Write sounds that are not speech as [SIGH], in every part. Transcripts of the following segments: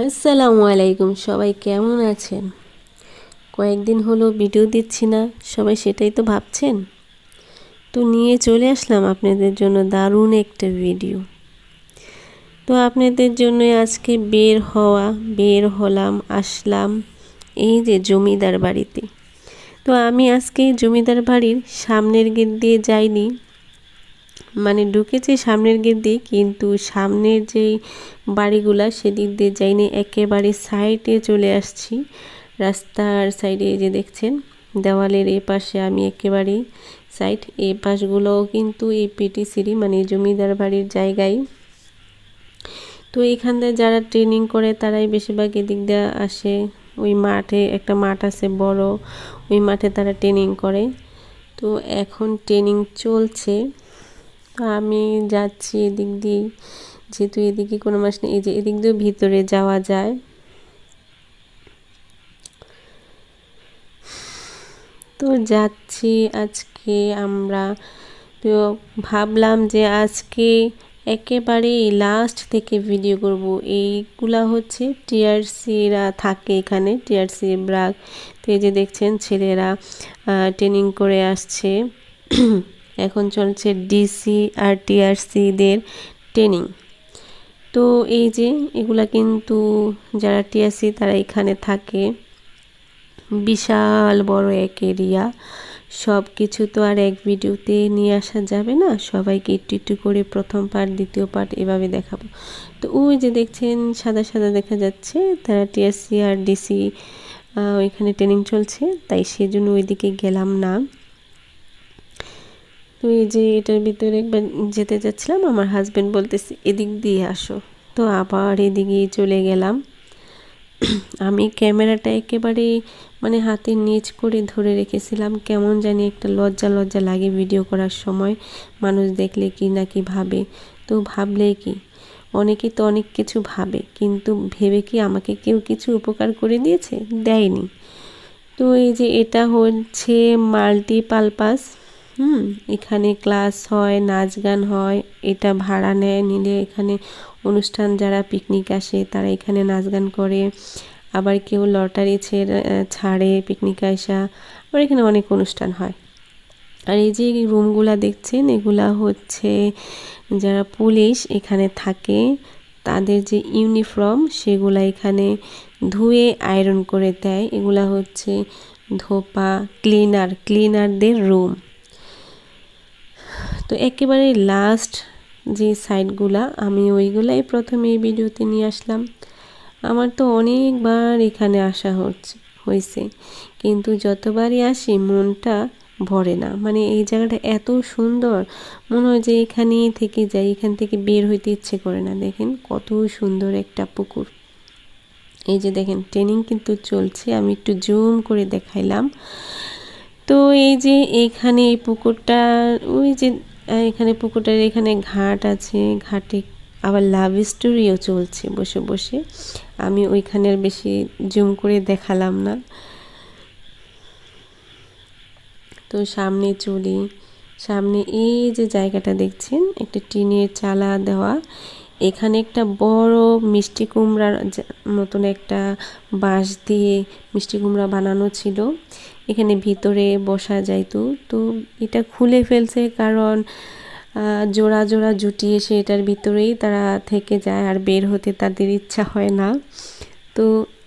আসসালামু আলাইকুম, সবাই কেমন আছেন? কয়েকদিন হলো ভিডিও দিচ্ছি না, সবাই সেটাই তো ভাবছেন? তো নিয়ে চলে আসলাম আপনাদের জন্য দারুণ একটা ভিডিও। তো আপনাদের জন্য আজকে বের হওয়া, বের হলাম, আসলাম এই যে জমিদার বাড়িতে। তো আমি আজকে জমিদার বাড়ির সামনের গেট দিয়ে যাইনি মানে ঢুকেছে সামনের গেট দিয়ে, কিন্তু সামনের যেই বাড়িগুলা সেদিক দিয়ে যাইনি, একেবারে সাইডে চলে আসছি। রাস্তার সাইডে যে দেখছেন, দেওয়ালের এ পাশে আমি একেবারেই সাইড এ পাশগুলোও কিন্তু এই পিটি সিঁড়ি মানে জমিদার বাড়ির জায়গায়। তো এইখানটায় যারা ট্রেনিং করে, তারাই বেশিরভাগ এদিক দিয়ে আসে। ওই মাঠে, একটা মাঠ আছে বড়, ওই মাঠে তারা ট্রেনিং করে। তো এখন ট্রেনিং চলছে। আমি যাচ্ছি এদিক দিয়েই যেহেতু এদিকে কোনো মাস নেই, এই যে এদিক দিয়েও ভিতরে যাওয়া যায়। তো যাচ্ছি আজকে আমরা। তো ভাবলাম যে আজকে একেবারেই লাস্ট থেকে ভিডিও করব। এইগুলা হচ্ছে টিআরসিরা থাকে এখানে, টিআরসি ব্রাক। তো এই যে দেখছেন ছেলেরা ট্রেনিং করে আসছে। এখন চলছে ডিসি আর টিআরসিদের ট্রেনিং তো এই যে এগুলা কিন্তু যারা টিআরসি তারা এখানে থাকে। বিশাল বড় এক এরিয়া সব কিছু তো আর এক ভিডিওতে নিয়ে আসা যাবে না। সবাইকে একটু একটু করে প্রথম পার্ট দ্বিতীয় পার্ট এভাবে দেখাবো। তো ওই যে দেখছেন, সাদা সাদা দেখা যাচ্ছে। তারা টিএসসি আর ডিসি ওইখানে ট্রেনিং চলছে। তাই সেজন্য ওইদিকে গেলাম না। তো এই যে এটার ভিতরে একবার যেতে যাচ্ছিলাম, আমার হাজব্যান্ড বলতেছে, এদিক দিয়ে আসো। তো আবার এদিকে চলে গেলাম। [CLEARS THROAT] আমি ক্যামেরাটা একেবারে মানে হাতে নিচ করে ধরে রেখেছিলাম, কেমন জানি একটা লজ্জা লজ্জা লাগে ভিডিও করার সময়, মানুষ দেখলে কি না কি ভাবে। তো ভাবলে কি, অনেকে তো অনেক কিছু ভাবে, কিন্তু ভেবে কি আমাকে কেউ কিছু উপকার করে দিয়েছে? দেয়নি। তো এই যে এটা হচ্ছে মাল্টিপালপাস হুম, এখানে ক্লাস হয়, নাচ গান হয়, এটা ভাড়া নেয়, নিলে এখানে অনুষ্ঠান যারা পিকনিক আসে তারা এখানে নাচ গান করে। আবার কেউ লটারি ছেড়ে, ছাড়ে পিকনিক আসা, আবার এখানে অনেক অনুষ্ঠান হয়। আর এই যে রুমগুলা দেখছেন, এগুলা হচ্ছে যারা পুলিশ এখানে থাকে, তাদের যে ইউনিফর্ম সেগুলা এখানে ধুয়ে আয়রন করে দেয়। এগুলা হচ্ছে ধোপা ক্লিনার ক্লিনারদের রুম তো একেবারে লাস্ট যে সাইডগুলা আমি ওইগুলাই প্রথমে এই ভিডিওতে নিয়ে আসলাম। আমার তো অনেকবার এখানে আসা হচ্ছে হয়েছে কিন্তু যতবারই আসি, মনটা ভরে না। মানে এই জায়গাটা এত সুন্দর, মনে হয় যে এখানেই থেকে যাই, এখান থেকে বের হইতে ইচ্ছে করে না। দেখেন কত সুন্দর একটা পুকুর। এই যে দেখেন ট্রেনিং কিন্তু চলছে, আমি একটু জুম করে দেখাইলাম। তো এই যে এখানে এই পুকুরটা, ওই যে এখানে পুকুরটার এখানে ঘাট আছে। ঘাটে আবার লাভ স্টোরিও চলছে বসে বসে। আমি ওইখানে আর বেশি জুম করে দেখালাম না। তো সামনে চলি। সামনে এই যে জায়গাটা দেখছেন, একটা টিনের চালা দেওয়া। এখানে একটা বড় মিষ্টি কুমড়ার মতন একটা বাঁশ দিয়ে মিষ্টি কুমড়া বানানো ছিল। এখানে ভিতরে বসা যাইতো। তো এটা খুলে ফেলছে কারণ জোড়া জোড়া জুটিয়ে সে এটার ভিতরেই তারা থেকে যায় আর বের হতে তাদের ইচ্ছা হয় না। তো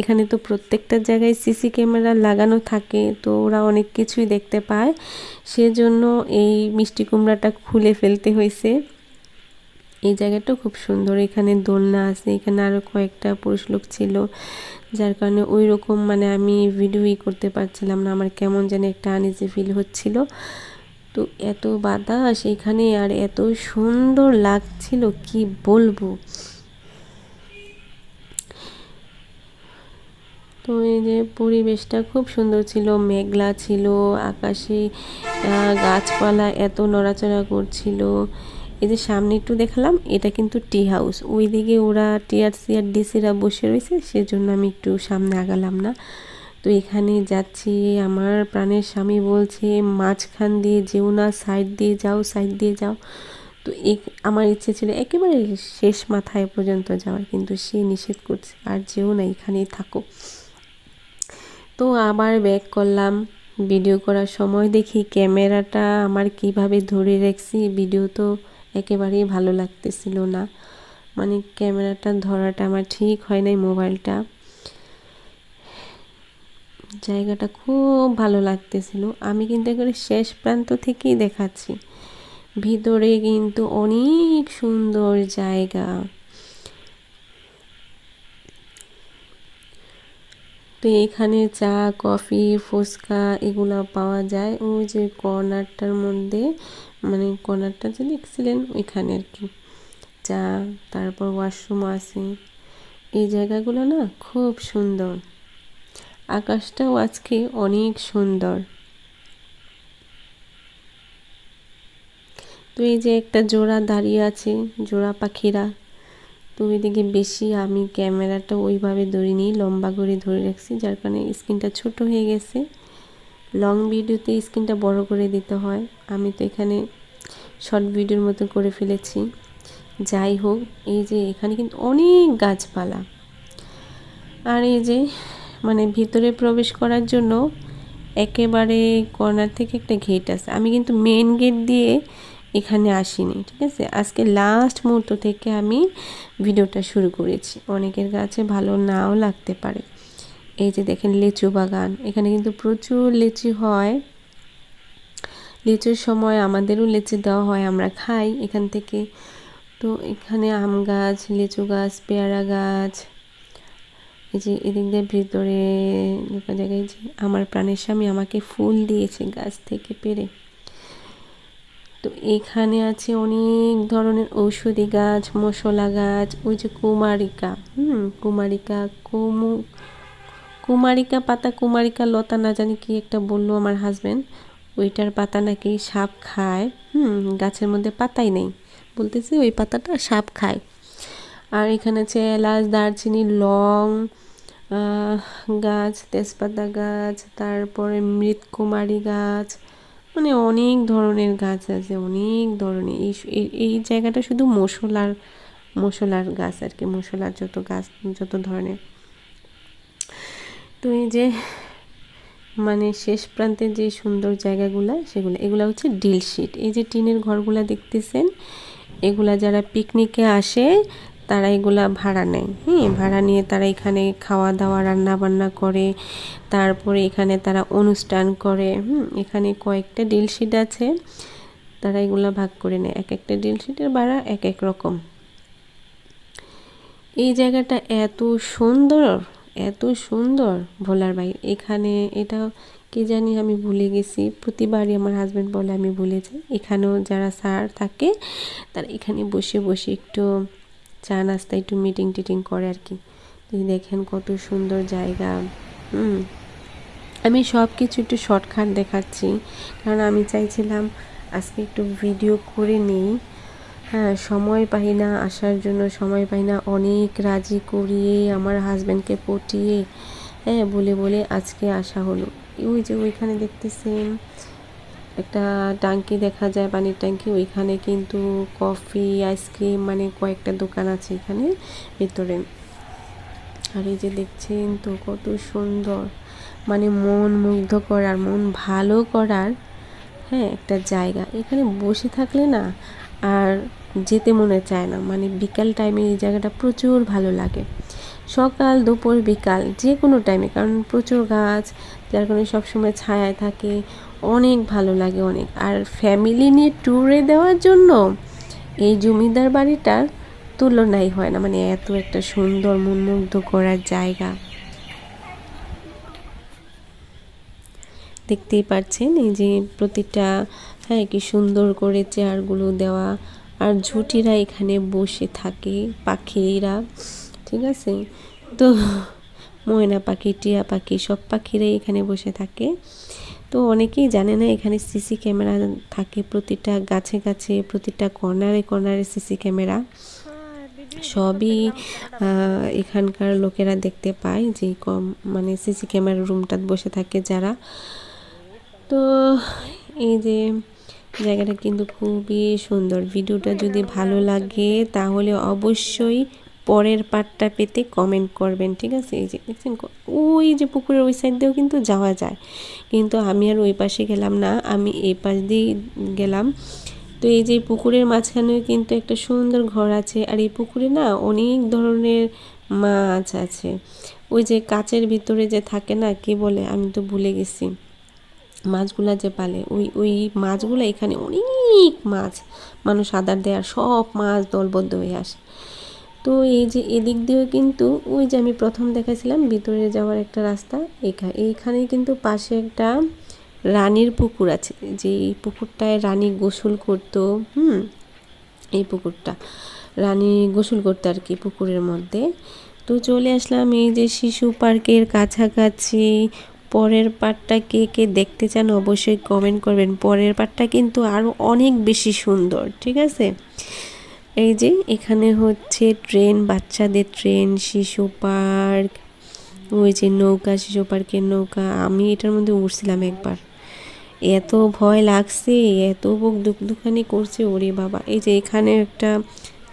এখানে তো প্রত্যেকটা জায়গায় সিসি ক্যামেরা লাগানো থাকে, তো ওরা অনেক কিছুই দেখতে পায়। সেজন্য এই মিষ্টি কুমড়াটা খুলে ফেলতে হয়েছে। এই জায়গাটা খুব সুন্দর। এখানে দোলনা আছে, এখানে আরও কয়েকটা পুরুষ লোক ছিল, যার কারণে ওই রকম মানে আমি ভিডিওই করতে পারছিলাম না, আমার কেমন যেন একটা আনিজি ফিল হচ্ছিল। তো এত বাতাস এখানে আর এত সুন্দর লাগছিল, কি বলব? তো এই যে পরিবেশটা খুব সুন্দর ছিল, মেঘলা ছিল, আকাশে গাছপালা এত নড়াচড়া করছিল। এই যে সামনে একটু দেখালাম, এটা কিন্তু টি হাউস ওইদিকে ওরা টিআরসি আর ডিসিরা বসে রয়েছে, সেজন্য আমি একটু সামনে আগালাম না। তো এখানে যাচ্ছি, আমার প্রাণের স্বামী বলছে, মাঝখান দিয়ে যেও না সাইড দিয়ে যাও সাইড দিয়ে যাও। তো আমার ইচ্ছে ছিল একেবারে শেষ মাথায় পর্যন্ত যাওয়ার, কিন্তু সে নিষেধ করছে, আর যেও না, এখানেই থাকো। তো আবার ব্যাক করলাম ভিডিও করার সময় দেখি ক্যামেরাটা আমার কীভাবে ধরে রাখছি ভিডিও তো একেবারেই ভালো লাগতেছিল না। মানে ক্যামেরাটা ধরাটা আমার ঠিক হয় নাই মোবাইলটা। জায়গাটা খুব ভালো লাগতেছিল। আমি কিন্তু একেবারে শেষ প্রান্ত থেকেই দেখাচ্ছি। ভিতরে কিন্তু অনেক সুন্দর জায়গা। তো এখানে চা, কফি, ফুচকা এগুলো পাওয়া যায়। ওই যে কর্নারটার মধ্যে মানে কর্নারটা যে দেখছিলেন ওইখানে আর কি চা, তারপর ওয়াশরুম আছে। এই জায়গাগুলো না খুব সুন্দর। আকাশটাও আজকে অনেক সুন্দর। তো এই যে একটা জোড়া দাঁড়িয়ে আছে, জোড়া পাখিরা। তো ওইদিকে বেশি আমি ক্যামেরাটা ওইভাবে ধরিনি, লম্বা করে ধরে রাখছি, যার কারণে স্ক্রিনটা ছোট হয়ে গেছে। লং ভিডিওতে স্ক্রিনটা বড় করে দিতে হয়। আমি তো এখানে শর্ট ভিডিওর মতো করে ফেলেছি। যাই হোক, এই যে এখানে কিন্তু অনেক গাছপালা। আর এই যে মানে ভিতরে প্রবেশ করার জন্য একেবারে কর্নার থেকে একটা গেট আছে। আমি কিন্তু মেন গেট দিয়ে এখানে আসিনি, ঠিক আছে? আজকে লাস্ট মুহূর্ত থেকে আমি ভিডিওটা শুরু করেছি। অনেকের কাছে ভালো নাও লাগতে পারে। এই যে দেখেন লিচু বাগান, এখানে কিন্তু প্রচুর লিচু হয়। লিচুর সময় আমাদেরও লিচু দেওয়া হয়, আমরা খাই এখান থেকে। তো এখানে আম গাছ, লিচু গাছ, পেয়ারা গাছ, এই যে এদিক দিয়ে ভিতরে জায়গায় যে আমার প্রাণের স্বামী আমাকে ফুল দিয়েছে গাছ থেকে পেরে। তো এখানে আছে অনেক ধরনের ঔষধি গাছ, মশলা গাছ, ওই যে কুমারিকা, হুম, কুমারিকা, কুমু কুমারিকা পাতা, কুমারিকা লতা না জানি কি একটা বলল আমার হাজব্যান্ড ওইটার পাতা নাকি সাপ খায়। হুম, গাছের মধ্যে পাতাই নেই। বলতেছি ওই পাতাটা সাপ খায়। আর এখানে আছে এলাচ, দারচিনি, লং গাছ, তেজপাতা গাছ, তারপরে মৃতকুমারী গাছ। মানে অনেক ধরনের গাছ আছে, অনেক ধরনের। এই এই জায়গাটা শুধু মশলার মশলার গাছ আর কি, মশলার যত গাছ, যত ধরনের। তো এই যে মানে শেষ প্রান্তে যে সুন্দর জায়গাগুলো, সেগুলো, এগুলো হচ্ছে ডিল শিট। এই যে টিনের ঘরগুলা দেখতেছেন, এগুলা যারা পিকনিকে আসে, তারা এগুলা ভাড়া নেয়। হ্যাঁ ভাড়া নিয়ে তারা এখানে খাওয়া দাওয়া রান্না বান্না করে, তারপরে এখানে তারা অনুষ্ঠান করে। হুম, এখানে কয়েকটা ডিল শিট আছে, তারা এগুলা ভাগ করে নেয়। এক একটা ডিল শিটের ভাড়া এক এক রকম। এই জায়গাটা এত সুন্দর এত সুন্দর ভোলার বাইরে এখানে এটা কি জানি আমি ভুলে গেছি। প্রতিবারই আমার হাজব্যান্ড বলে আমি ভুলে যাই। এখানেও যারা স্যার থাকে, তারা এখানে বসে বসে একটু চা নাস্তা, একটু মিটিং টিটিং করে আর কি দেখেন কত সুন্দর জায়গা। হুম। আমি সব কিছু একটু শর্টকাট দেখাচ্ছি। কারণ আমি চাইছিলাম আজকে একটু ভিডিও করে নিই। হ্যাঁ সময় পাই না, আসার জন্য সময় পাই না। অনেক রাজি করিয়ে আমার হাজব্যান্ডকে পটিয়ে হ্যাঁ বলে বলে আজকে আসা হলো। ওই যে ওইখানে দেখতেছেন, একটা ট্যাঙ্কি দেখা যায়, পানির ট্যাঙ্কি ওইখানে কিন্তু কফি আইসক্রিম মানে কয়েকটা দোকান আছে এখানে, ভিতরে। আর এই যে দেখছেন তো কত সুন্দর মানে মন মুগ্ধ করার মন ভালো করার হ্যাঁ একটা জায়গা। এখানে বসে থাকলে না আর যেতে মনে চায় না। মানে বিকাল টাইমে এই জায়গাটা প্রচুর ভালো লাগে। সকাল, দুপুর, বিকাল, যে কোনো টাইমে কারণ প্রচুর গাছ, যার কারণে সবসময় ছায়ায় থাকে, অনেক ভালো লাগে অনেক। আর ফ্যামিলি নিয়ে ট্যুরে দেওয়ার জন্য এই জমিদার বাড়িটার তুলনাই হয় না। মানে এত একটা সুন্দর মনমুগ্ধ করার জায়গা। দেখতেই পাচ্ছেন, এই যে প্রতিটা হ্যাঁ কি সুন্দর করে চেয়ারগুলো দেওয়া, আর ঝুটিরা এখানে বসে থাকে, পাখিরা, ঠিক আছে? তো ময়না পাখি, টিয়া পাখি, সব পাখিরাই এখানে বসে থাকে। তো অনেকেই জানে না, এখানে সিসি ক্যামেরা থাকে প্রতিটা গাছে গাছে, প্রতিটা কর্নারে কর্নারে সিসি ক্যামেরা। সবই এখানকার লোকেরা দেখতে পায় যে কম মানে সিসি ক্যামেরা রুমটাতে বসে থাকে যারা। তো এই যে জায়গাটা কিন্তু খুবই সুন্দর। ভিডিওটা যদি ভালো লাগে তাহলে অবশ্যই পরের পার্টটা পেতে কমেন্ট করবেন, ঠিক আছে? এই যে দেখছেন ওই যে পুকুরের ওই সাইড দিয়েও কিন্তু যাওয়া যায়। কিন্তু আমি আর ওই পাশে গেলাম না, আমি এই পাশ দিয়েই গেলাম। তো এই যে পুকুরের মাঝখানেও কিন্তু একটা সুন্দর ঘর আছে, আর এই পুকুরে না অনেক ধরনের মাছ আছে। ওই যে কাচের ভিতরে যে থাকে না, কি বলে? আমি তো ভুলে গেছি। মাছগুলা যে পালে, ওই ওই মাছগুলো এখানে অনেক মাছ। মানুষ আদার দেয় আর সব মাছ দলবদ্ধ হয়ে আসে। তো এই যে এদিক দিয়েও কিন্তু ওই যে আমি প্রথম দেখাছিলাম ভিতরে যাওয়ার একটা রাস্তা এখানে এইখানে কিন্তু পাশে একটা রানীর পুকুর আছে। যে এই পুকুরটায় রানী গোসল করতো, হুম, এই পুকুরটা। রানী গোসল করতো আর কি পুকুরের মধ্যে। তো চলে আসলাম এই যে শিশু পার্কের কাছাকাছি পরের পার্টটা কে কে দেখতে চান অবশ্যই কমেন্ট করবেন। পরের পার্টটা কিন্তু আরও অনেক বেশি সুন্দর, ঠিক আছে? এই যে, এখানে হচ্ছে ট্রেন বাচ্চাদের ট্রেন শিশু পার্ক ওই যে নৌকা, শিশু পার্কের নৌকা। আমি এটার মধ্যে উঠছিলাম একবার। এত ভয় লাগছে, এত বুক দুখানি করছে, ওরে বাবা। এই যে, এখানে একটা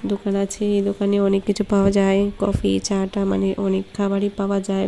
দোকান আছে, এই দোকানে অনেক কিছু পাওয়া যায়। কফি, চাটা মানে অনেক খাবারই পাওয়া যায়।